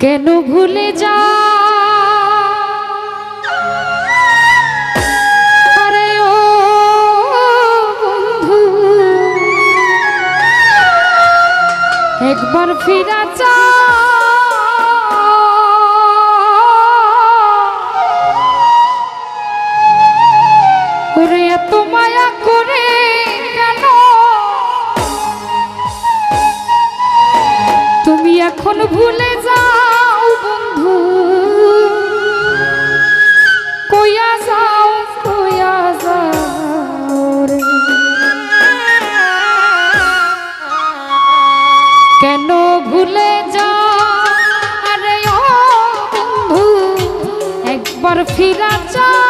কেন ভুলে যা? একবার ফিরা চা পর ফিরা চা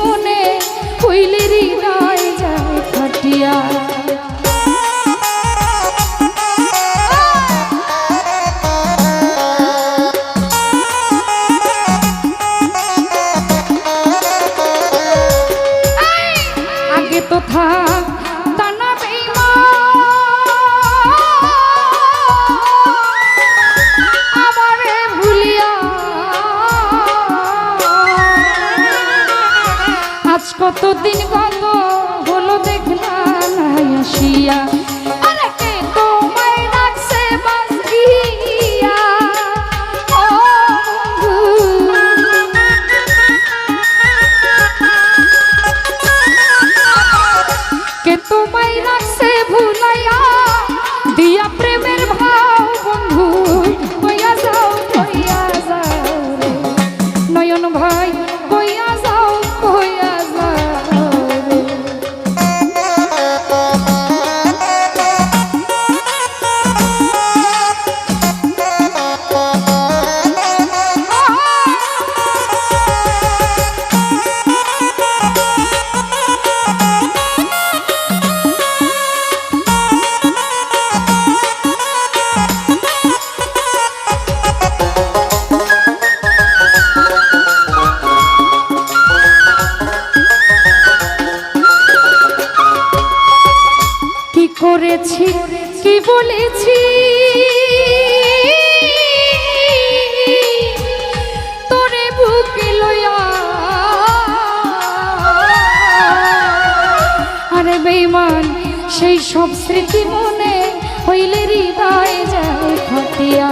দিন সব স্মৃতি মনে হইলে হৃদয় যায় খতিয়া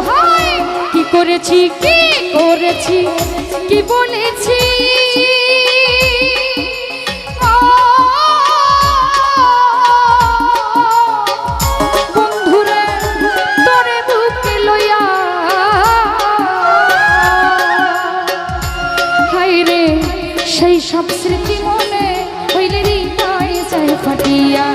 ভাই কি করেছি কি করেছি কি বলেছি? সেই সব স্মৃতি মনে হইলে হৃদয় চাই ফাটিয়া।